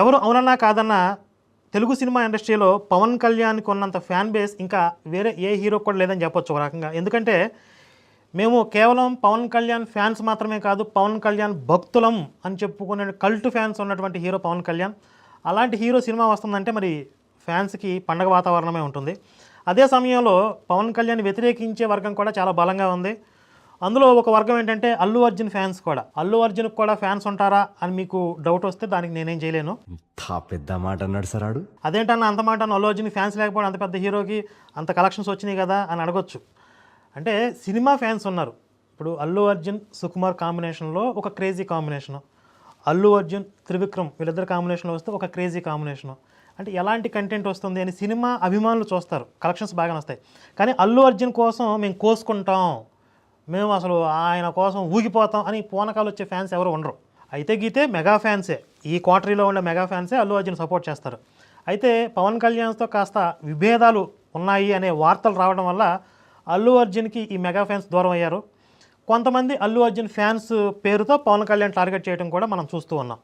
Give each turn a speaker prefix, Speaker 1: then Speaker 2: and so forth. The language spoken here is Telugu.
Speaker 1: ఎవరు అవునన్నా కాదన్నా తెలుగు సినిమా ఇండస్ట్రీలో పవన్ కళ్యాణ్కి ఉన్నంత ఫ్యాన్ బేస్ ఇంకా వేరే ఏ హీరో కూడా లేదని చెప్పొచ్చు ఒక రకంగా. ఎందుకంటే మేము కేవలం పవన్ కళ్యాణ్ ఫ్యాన్స్ మాత్రమే కాదు పవన్ కళ్యాణ్ భక్తులం అని చెప్పుకునే కల్ట్ ఫ్యాన్స్ ఉన్నటువంటి హీరో పవన్ కళ్యాణ్. అలాంటి హీరో సినిమా వస్తుందంటే మరి ఫ్యాన్స్కి పండగ వాతావరణమే ఉంటుంది. అదే సమయంలో పవన్ కళ్యాణ్ వ్యతిరేకించే వర్గం కూడా చాలా బలంగా ఉంది. అందులో ఒక వర్గం ఏంటంటే అల్లు అర్జున్ ఫ్యాన్స్ కూడా. అల్లు అర్జున్కి కూడా ఫ్యాన్స్ ఉంటారా అని మీకు డౌట్ వస్తే దానికి నేనేం చేయలేను.
Speaker 2: పెద్ద మాట అన్నాడు సార్ ఆడు.
Speaker 1: అదేంటన్న అంత మాట అన్న అల్లు అర్జున్ ఫ్యాన్స్ లేకపోవడం అంత పెద్ద హీరోకి అంత కలెక్షన్స్ వచ్చినాయి కదా అని అడగొచ్చు. అంటే సినిమా ఫ్యాన్స్ ఉన్నారు. ఇప్పుడు అల్లు అర్జున్ సుకుమార్ కాంబినేషన్లో ఒక క్రేజీ కాంబినేషను. అల్లు అర్జున్ త్రివిక్రమ్ వీళ్ళిద్దరు కాంబినేషన్లో వస్తే ఒక క్రేజీ కాంబినేషను. అంటే ఎలాంటి కంటెంట్ వస్తుంది అని సినిమా అభిమానులు చూస్తారు. కలెక్షన్స్ బాగానే వస్తాయి. కానీ అల్లు అర్జున్ కోసం మేము కోసుకుంటాం. మేము అసలు ఆయన కోసం ఊగిపోతాం అని పూనకాలు వచ్చే ఫ్యాన్స్ ఎవరు ఉండరు. అయితే గీతే మెగా ఫ్యాన్సే ఈ క్వార్టరీలో ఉండే మెగా ఫ్యాన్సే అల్లు అర్జున్ సపోర్ట్ చేస్తారు. అయితే పవన్ కళ్యాణ్తో కాస్త విభేదాలు ఉన్నాయి అనే వార్తలు రావడం వల్ల అల్లు అర్జున్కి ఈ మెగా ఫ్యాన్స్ దూరం అయ్యారు. కొంతమంది అల్లు అర్జున్ ఫ్యాన్స్ పేరుతో పవన్ కళ్యాణ్ టార్గెట్ చేయడం కూడా మనం చూస్తూ ఉన్నాం.